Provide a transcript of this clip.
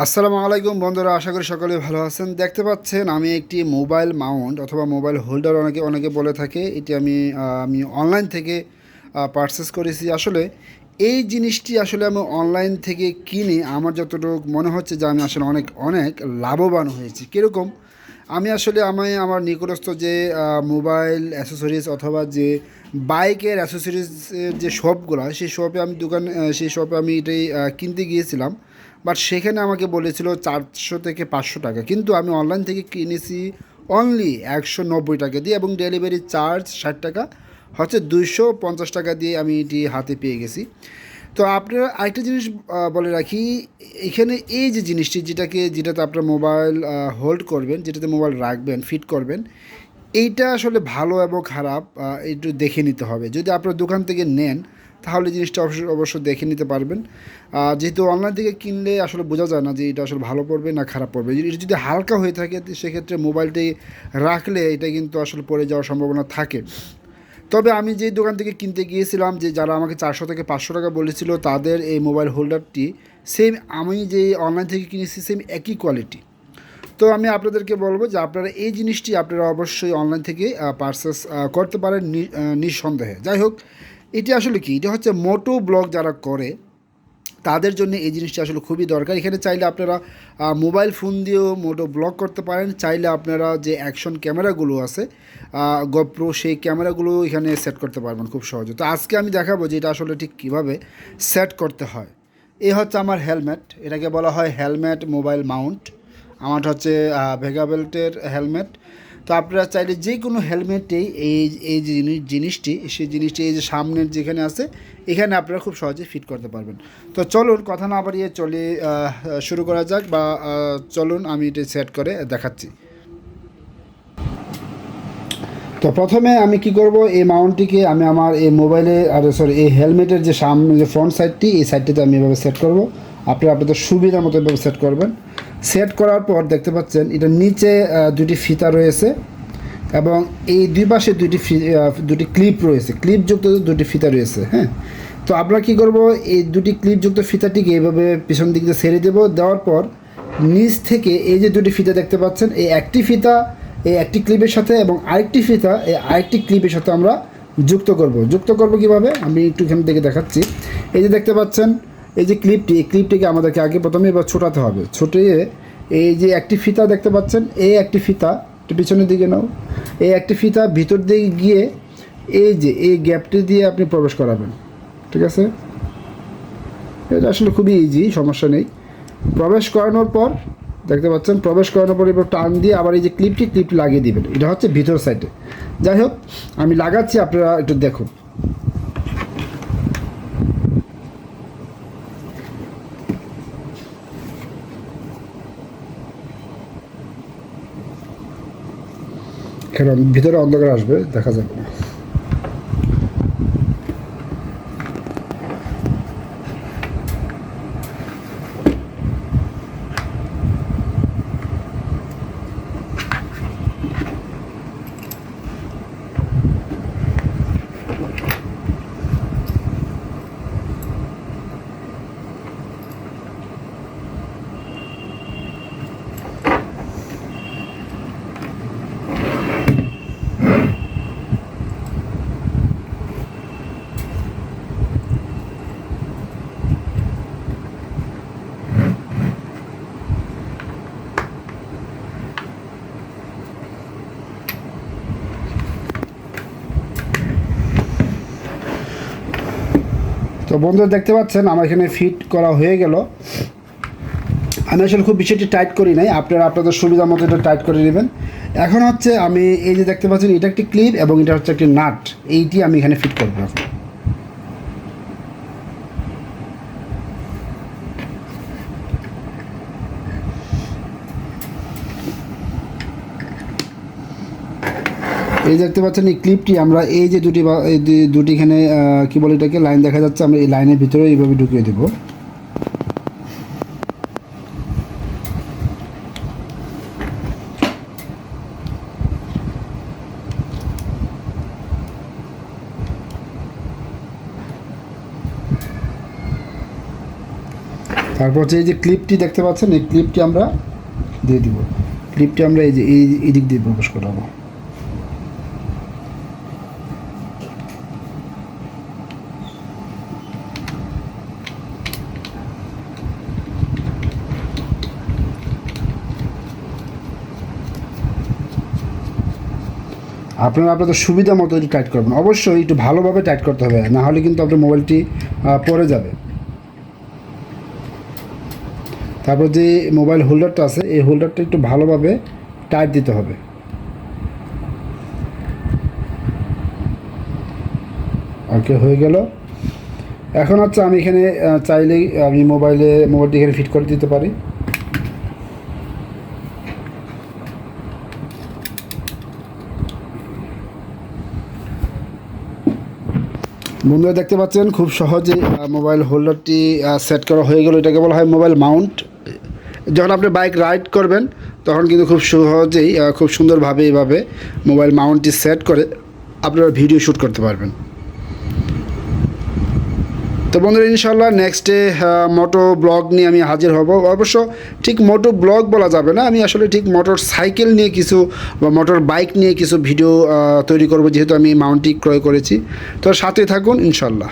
আসসালামু আলাইকুম বন্ধুরা, আশা করি সকলে ভালো আছেন। দেখতে পাচ্ছেন, আমি একটি মোবাইল মাউন্ট অথবা মোবাইল হোল্ডার অনেকে অনেকে বলে থাকে, এটি আমি আমি অনলাইন থেকে পারচেস করেছি। আসলে এই জিনিসটি আসলে আমি অনলাইন থেকে কিনে আমার যতটুকু মনে হচ্ছে যে আমি আসলে অনেক অনেক লাভবান হয়েছি। কীরকম? আমি আসলে, আমি আমার নিকটস্থ যে মোবাইল অ্যাসেসরিজ অথবা যে বাইকের অ্যাসেসরিজের যে শপগুলো সেই শপে আমি দোকান সেই শপে আমি এটাই কিনতে গিয়েছিলাম। বাট সেখানে আমাকে বলেছিল চারশো থেকে পাঁচশো টাকা। কিন্তু আমি অনলাইন থেকে কিনেছি অনলি একশো নব্বই টাকা দিয়ে এবং ডেলিভারি চার্জ ষাট টাকা, হচ্ছে দুইশো পঞ্চাশ টাকা দিয়ে আমি এটি হাতে পেয়ে গেছি। তো আপনারা আরেকটা জিনিস বলে রাখি, এখানে এই যে জিনিসটি যেটাকে, যেটাতে আপনার মোবাইল হোল্ড করবেন, যেটাতে মোবাইল রাখবেন ফিট করবেন, এইটা আসলে ভালো এবং খারাপ একটু দেখে নিতে হবে। যদি আপনার দোকান থেকে নেন তাহলে জিনিসটা অবশ্যই অবশ্য দেখে নিতে পারবেন। যেহেতু অনলাইন থেকে কিনলে আসলে বোঝা যায় না যে এটা আসলে ভালো পড়বে না খারাপ পড়বে। এটা যদি হালকা হয়ে থাকে সেক্ষেত্রে মোবাইলটি রাখলে এটা কিন্তু আসলে পড়ে যাওয়ার সম্ভাবনা থাকে। তবে আমি যে দোকান থেকে কিনতে গিয়েছিলাম, যে যারা আমাকে চারশো থেকে পাঁচশো টাকা বলেছিল, তাদের এই মোবাইল হোল্ডারটি সেম আমি যে অনলাইন থেকে কিনেছি সেম একই কোয়ালিটি তো আমি আপনাদেরকে বলব যে আপনারা এই জিনিসটি আপনারা অবশ্যই অনলাইন থেকে পারচেস করতে পারেন নিঃসন্দেহে। যাই হোক এটি আসলে কি? এটা হচ্ছে মোটো ব্লগ যারা করে, তাদের জন্য এই জিনিসটা আসলে খুবই দরকার। এখানে চাইলে আপনারা মোবাইল ফোন দিয়েও মোটো ব্লগ করতে পারেন। চাইলে আপনারা যে অ্যাকশন ক্যামেরাগুলো আছে গোপ্রো সেই ক্যামেরাগুলো এখানে সেট করতে পারবেন খুব সহজে। তো আজকে আমি দেখাবো যে এটা আসলে ঠিক কীভাবে সেট করতে হয়। এই হচ্ছে আমার হেলমেট। এটাকে বলা হয় হেলমেট মোবাইল মাউন্ট। আমার হচ্ছে ভেগা বেল্টের হেলমেট। তো আপনারা চাইলে যে কোনো হেলমেটেই এই এই যে জিনিসটি, সেই জিনিসটি এই যে সামনের যেখানে আছে, এখানে আপনারা খুব সহজে ফিট করতে পারবেন। তো চলুন, কথা না বাড়িয়ে চলে শুরু করা যাক বা চলুন আমি এটা সেট করে দেখাচ্ছি। তো প্রথমে আমি কি করব, এই মাউন্টটিকে আমি আমার এই মোবাইলে আর সরি এই হেলমেটের যে সামনে যে ফ্রন্ট সাইডটি এই সাইডটিতে আমি এভাবে সেট করব। আপনারা আপনাদের সুবিধা মতো এভাবে সেট করবেন। সেট করার পর দেখতে পাচ্ছেন এটা নিচে দুটি ফিতা রয়েছে এবং এই দুই পাশে দুটি দুটি ক্লিপ রয়েছে। ক্লিপযুক্ত দুটি ফিতা রয়েছে হ্যাঁ? তো আমরা কি করব, এই দুটি ক্লিপযুক্ত ফিতাটিকে এইভাবে পিছন দিক দিয়ে ছেড়ে দেবো। দেওয়ার পর নিচ থেকে এই যে দুটি ফিতা দেখতে পাচ্ছেন, এই একটি ফিতা, এই একটি ক্লিপের সাথে এবং আরেকটি ফিতা, এই আরেকটি ক্লিপের সাথে আমরা যুক্ত করব। যুক্ত করব কীভাবে? আমি একটুখানি দেখে দেখাচ্ছি। এই যে দেখতে পাচ্ছেন এই যে ক্লিপটি এই ক্লিপটিকে আমাদেরকে আগে প্রথমে এবার ছোটাতে হবে। ছোটিয়ে এই যে একটি ফিতা দেখতে পাচ্ছেন, এই একটি ফিতা, একটু পিছনের দিকে নাও। এই একটি ফিতা ভিতর দিকে গিয়ে এই যে এই গ্যাপটি দিয়ে আপনি প্রবেশ করাবেন, ঠিক আছে? এটা আসলে খুবই ইজি সমস্যা নেই। প্রবেশ করানোর পর, দেখতে পাচ্ছেন, প্রবেশ করানোর পর এবার টান দিয়ে আবার এই যে ক্লিপটি ক্লিপটি লাগিয়ে দিবেন। এটা হচ্ছে ভিতর সাইডে যাই হোক, আমি লাগাচ্ছি, আপনারা একটু দেখুন। কারণ ভিতরে অন্ধকার আসবে দেখা যাবে না। তো বন্ধুরা দেখতে পাচ্ছেন আমার এখানে ফিট করা হয়ে গেল। আমি আসলে খুব বিষয়টি টাইট করি নাই। আপনারা, আপনাদের সুবিধা মতো এটা টাইট করে নেবেন। এখন হচ্ছে আমি এই যে দেখতে পাচ্ছেন, এটা একটি ক্লিপ এবং এটা হচ্ছে একটি নাট। এইটি আমি এখানে ফিট করব এখন। এই দেখতে পাচ্ছেন, এই ক্লিপটি আমরা এই যে দুটি দুটি এখানে কি বলে এটাকে লাইন দেখা যাচ্ছে, আমরা এই লাইনের ভিতরে এইভাবে ঢুকিয়ে দেবো। তারপর হচ্ছে এই যে ক্লিপটি দেখতে পাচ্ছেন, এই ক্লিপটি আমরা দিয়ে দিব। ক্লিপটি আমরা এই যে এই এই দিক দিয়ে প্রবেশ করাবো। আপনারা আপনাদের সুবিধা মতো টাইট করবেন। অবশ্যই একটু ভালোভাবে টাইট করতে হবে, না হলে কিন্তু আপনার মোবাইলটি পড়ে যাবে। তারপর যে মোবাইল হোল্ডারটা আছে এই হোল্ডারটা একটু ভালোভাবে টাইট দিতে হবে। ওকে হয়ে গেল। এখন হচ্ছে আমি এখানে আহ, চাইলেই আমি মোবাইলে মোবাইলটি এখানে ফিট করে দিতে পারি। বন্ধুরা দেখতে পাচ্ছেন খুব সহজে মোবাইল হোল্ডারটি সেট করা হয়ে গেল। এটাকে বলা হয় মোবাইল মাউন্ট যখন আপনি বাইক রাইড করবেন, তখন কিন্তু খুব সহজেই খুব সুন্দরভাবে এইভাবে মোবাইল মাউন্টটি সেট করে আপনারা ভিডিও শ্যুট করতে পারবেন। তো বন্ধুরা ইনশাল্লাহ নেক্সট ডে মোটো ব্লগ নিয়ে আমি হাজির হব। অবশ্য ঠিক মোটো ব্লগ বলা যাবে না। আমি আসলে ঠিক মোটর সাইকেল নিয়ে কিছু বা মোটর বাইক নিয়ে কিছু ভিডিও তৈরি করব, যেহেতু আমি মাউন্টটি ক্রয় করেছি। তো সাথে থাকুন ইনশাল্লাহ